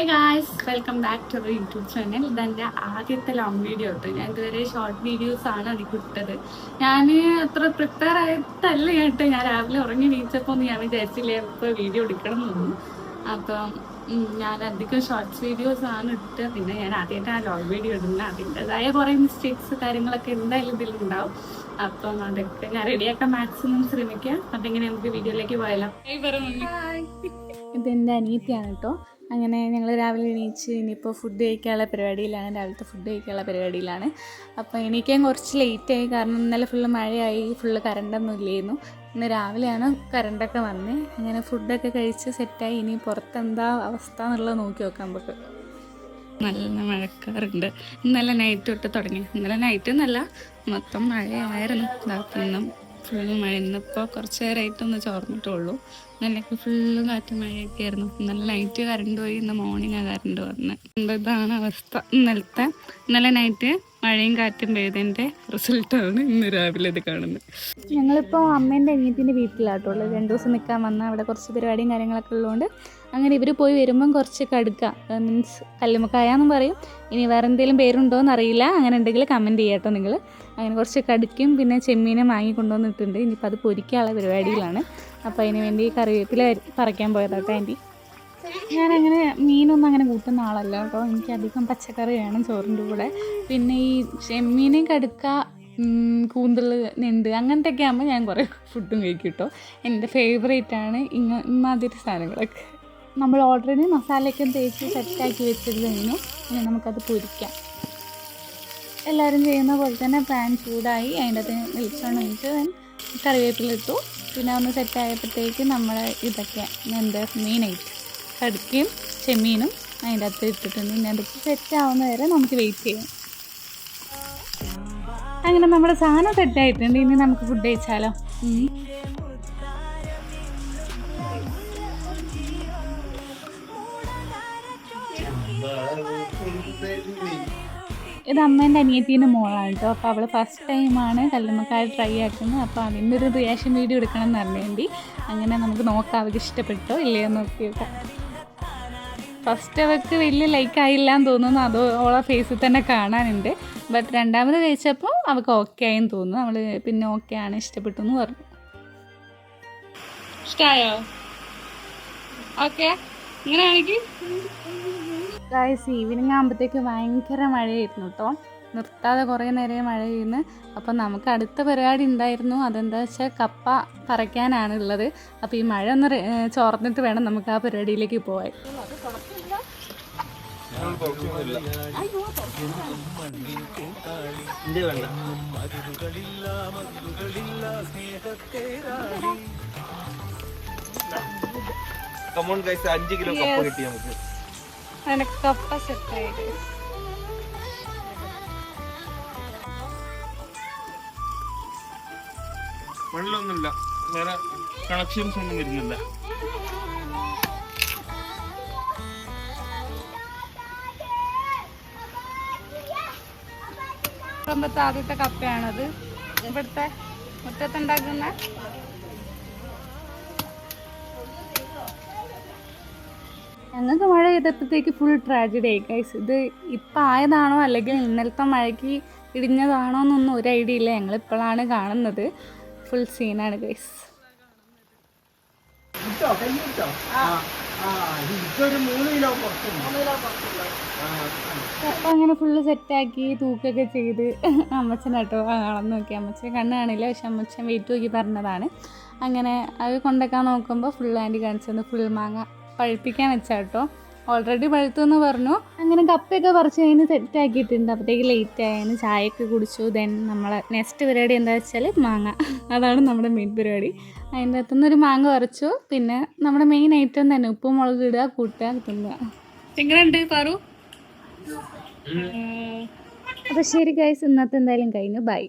Hi guys welcome back to our YouTube channel ഇതെന്റെ ആദ്യത്തെ long video ഇട്ടു ഞാൻ ഇതുവരെ ഷോർട്ട് വീഡിയോസ് ആണ് അതിൽ ഇട്ടത്. ഞാൻ അത്ര പ്രിപ്പയർ ആയിട്ടല്ല കേട്ടോ. ഞാൻ രാവിലെ ഉറങ്ങി നീച്ചപ്പോൾ ഞാൻ വിചാരിച്ചില്ലേ ഇപ്പോൾ വീഡിയോ എടുക്കണം തോന്നുന്നു. അപ്പം ഞാൻ അധികം ഷോർട്സ് വീഡിയോസ് ആണ് ഇട്ട് പിന്നെ ഞാൻ ആദ്യമായിട്ട് ആ ലോങ് വീഡിയോ ഇടുന്നത്. അതിന്റെതായ കുറേ മിസ്റ്റേക്സ് കാര്യങ്ങളൊക്കെ എന്തായാലും ഇതിലുണ്ടാവും അപ്പം അതൊക്കെ ഞാൻ റെഡിയാക്കാൻ മാക്സിമം ശ്രമിക്കാം. അപ്പം ഇങ്ങനെ നമുക്ക് വീഡിയോയിലേക്ക് പോയാലോ? ഇതെന്റെ അനിയത്തിയാണ് കേട്ടോ അങ്ങനെ ഞങ്ങൾ രാവിലെ എണീച്ച് ഇനിയിപ്പോൾ ഫുഡ് കഴിക്കാനുള്ള പരിപാടിയിലാണ്. രാവിലത്തെ ഫുഡ് കഴിക്കാനുള്ള പരിപാടിയിലാണ്. അപ്പോൾ എണീക്കാൻ കുറച്ച് ലേറ്റായി കാരണം ഇന്നലെ ഫുള്ള് മഴയായി. ഫുള്ള് കറണ്ടൊന്നും ഇല്ലായിരുന്നു. ഇന്ന് രാവിലെയാണ് കറണ്ടൊക്കെ വന്നത് അങ്ങനെ ഫുഡൊക്കെ കഴിച്ച് സെറ്റായി ഇനി പുറത്തെന്താ അവസ്ഥ എന്നുള്ളത് നോക്കി നോക്കാം നമുക്ക്. നല്ല മഴക്കാറുണ്ട്. ഇന്നലെ നൈറ്റ് തൊട്ട് തുടങ്ങി. ഇന്നലെ നൈറ്റ് എന്നല്ല മൊത്തം മഴയായിരുന്നു. ഇന്നും ഫുള്ള് മഴ. ഇന്നിപ്പോൾ കുറച്ച് നേരമായിട്ടൊന്ന് ചോർന്നിട്ടുള്ളൂ. ഇന്നലെയൊക്കെ ഫുള്ള് കാറ്റ് മഴയൊക്കെ ആയിരുന്നു. ഇന്നലെ നൈറ്റ് കറണ്ട് പോയി ഇന്ന് മോർണിംഗ് കറണ്ട് വന്നത് ഇതാണ് അവസ്ഥ? ഇന്നലത്തെ ഇന്നലെ നൈറ്റ് മഴയും കാറ്റും പെയ്തതിന്റെ റിസൾട്ടാണ് ഇന്ന് രാവിലെ ഇത് കാണുന്നത്. ഞങ്ങളിപ്പോൾ അമ്മേന്റെ അനിയത്തിന്റെ വീട്ടിലാട്ടുള്ളൂ രണ്ട് ദിവസം നിൽക്കാൻ വന്ന അവിടെ കുറച്ച് പരിപാടിയും കാര്യങ്ങളൊക്കെ ഉള്ളതുകൊണ്ട് അങ്ങനെ ഇവർ പോയി വരുമ്പം കുറച്ച് കടുക്ക മീൻസ് കല്ലുമുക്കായെന്നും പറയും. ഇനി വേറെ എന്തെങ്കിലും പേരുണ്ടോ എന്നറിയില്ല അങ്ങനെ ഉണ്ടെങ്കിൽ കമന്റ് ചെയ്യാട്ടോ നിങ്ങൾ അങ്ങനെ കുറച്ച് കടുക്കും പിന്നെ ചെമ്മീനും വാങ്ങി കൊണ്ടുവന്നിട്ടുണ്ട്. ഇനിയിപ്പോൾ അത് പൊരിക്കാനുള്ള പരിപാടിയിലാണ് അപ്പോൾ അതിന് വേണ്ടി കറിവേപ്പില പറിക്കാൻ പോയതാട്ടോ ആന്റി. ഞാനങ്ങനെ മീനൊന്നും അങ്ങനെ കൂട്ടുന്ന ആളല്ല കേട്ടോ. എനിക്ക് അധികം പച്ചക്കറി വേണം ചോറിന്റെ കൂടെ. പിന്നെ ഈ ചെമ്മീനും കടുക്ക കൂന്തൽ കൂന്തൾ അങ്ങനത്തെയൊക്കെ ആകുമ്പോൾ ഞാൻ കുറേ ഫുഡും കഴിക്കും കേട്ടോ. എന്റെ ഫേവറേറ്റ് ആണ് ഇങ്ങ ഇമാതിരി സാധനങ്ങളൊക്കെ. നമ്മൾ ഓൾറെഡി മസാലയൊക്കെ തേച്ച് സെറ്റാക്കി വെച്ചത് കഴിഞ്ഞു. ഇനി നമുക്കത് പൊരിക്കാം. എല്ലാവരും ചെയ്യുന്ന പോലെ തന്നെ പാൻ ചൂടായി. അതിന്റെ അകത്ത് വെളിച്ചെണ്ണ ഒഴിച്ച് then കറിവേപ്പില ഇട്ടു. പിന്നെ ഒന്ന് സെറ്റായപ്പോഴത്തേക്ക് നമ്മൾ ഇതൊക്കെ എന്താ മെയിനായിട്ട് കടുക്കയും ചെമ്മീനും അതിന്റെ അകത്ത് ഇട്ടിട്ടുണ്ട്. ഇനി അതൊക്കെ സെറ്റ് ആവുന്ന വരെ നമുക്ക് വെയിറ്റ് ചെയ്യാം. അങ്ങനെ നമ്മുടെ സാധനം സെറ്റായിട്ടുണ്ട് ഇനി നമുക്ക് ഫുഡ് കഴിച്ചാലോ? ഉം. ഇത് അമ്മേന്റെ അനിയത്തീന്റെ മോളാണ് കേട്ടോ അപ്പോൾ അവൾ ഫസ്റ്റ് ടൈമാണ് കല്ലുമ്മക്കായ ട്രൈ ആക്കുന്നത്. അപ്പോൾ അതിന്റെ ഒരു റിയാക്ഷൻ വീഡിയോ എടുക്കണം എന്ന് പറഞ്ഞു വേണ്ടി അങ്ങനെ നമുക്ക് നോക്കാം അവർക്ക് ഇഷ്ടപ്പെട്ടോ ഇല്ലയോ നോക്കി ഫസ്റ്റ് അവൾക്ക് വലിയ ലൈക്ക് ആയില്ല എന്ന് തോന്നുന്നു. അത് ഓളെ ഫേസിൽ തന്നെ കാണാനുണ്ട്. ബട്ട് രണ്ടാമത് കഴിച്ചപ്പോൾ അവൾക്ക് ഓക്കെ ആയെന്ന് തോന്നുന്നു. അവൾ പിന്നെ ഓക്കെ ആണ് ഇഷ്ടപ്പെട്ടു എന്ന് പറഞ്ഞു. ഇഷ്ടമായോ ഓക്കെ ഇങ്ങനെയാണെങ്കിൽ ഗായ്സ് ഈവനിങ് ആകുമ്പോഴത്തേക്ക് ഭയങ്കര മഴയായിരുന്നു കേട്ടോ നിർത്താതെ കുറേ നേരം മഴ പെയ്യുന്നു. അപ്പം നമുക്ക് അടുത്ത പരിപാടി ഉണ്ടായിരുന്നു. അതെന്താ വെച്ചാൽ കപ്പ പറിക്കാനാണ് ഉള്ളത്. അപ്പോൾ ഈ മഴ ഒന്ന് ചോർന്നിട്ട് വേണം നമുക്ക് ആ പരിപാടിയിലേക്ക് പോകാൻ കമോൺ ഗൈസ് അഞ്ച് കിലോ കപ്പ കിട്ടി നമുക്ക് എനിക്ക് കപ്പ സെറ്റായിട്ട്. വെള്ളമൊന്നുമില്ല. വേറെ കണക്ഷൻസ് ഒന്നും വരുന്നില്ല. ആദ്യത്തെ കപ്പയാണത് ഇവിടുത്തെ മുറ്റത്തുണ്ടാക്കുന്ന ഞങ്ങൾക്ക് മഴ ചെയ്തപ്പോഴത്തേക്ക് ഫുൾ ട്രാജഡി ആയി. ഗൈസ് ഇത് ഇപ്പം ആയതാണോ അല്ലെങ്കിൽ ഇന്നലത്തെ മഴയ്ക്ക് ഇടിഞ്ഞതാണോ എന്നൊന്നും ഒരു ഐഡിയ ഇല്ല. ഞങ്ങൾ ഇപ്പോഴാണ് കാണുന്നത്. ഫുൾ സീനാണ് ഗൈസ് അപ്പം അങ്ങനെ ഫുള്ള് സെറ്റാക്കി തൂക്കൊക്കെ ചെയ്ത് അമ്മച്ചനാട്ടോ കാണാൻ നോക്കി. അമ്മച്ചൻ കണ്ണ് കാണില്ല പക്ഷെ അമ്മച്ചൻ വെയിറ്റ് നോക്കി പറഞ്ഞതാണ്. അങ്ങനെ അത് കൊണ്ടൊക്കെ നോക്കുമ്പോൾ ഫുൾ ആന്റി കാണിച്ചത് ഫുൾ മാങ്ങ. പഴുപ്പിക്കാൻ വെച്ചാട്ടോ ഓൾറെഡി പഴുത്തു എന്ന് പറഞ്ഞു. അങ്ങനെ കപ്പയൊക്കെ പറിച്ച് കഴിഞ്ഞ് സെറ്റാക്കിയിട്ടുണ്ട് അപ്പോഴത്തേക്ക് ലേറ്റ് ആയതിന് ചായയൊക്കെ കുടിച്ചു. ദെൻ നമ്മളെ നെക്സ്റ്റ് പരിപാടി എന്താ വെച്ചാൽ മാങ്ങ. അതാണ് നമ്മുടെ മെയിൻ പരിപാടി. അതിന്റെ അകത്തുനിന്ന് ഒരു മാങ്ങ പറിച്ചു. പിന്നെ നമ്മുടെ മെയിൻ ഐറ്റം തന്നെ ഉപ്പും മുളക് ഇടുക കൂട്ടുക തിന്നുക. എങ്ങനെയുണ്ട് പറു അപ്പോൾ ശരി ഗൈസ് ഇന്നത്തെ എന്തായാലും കഴിഞ്ഞു. ബൈ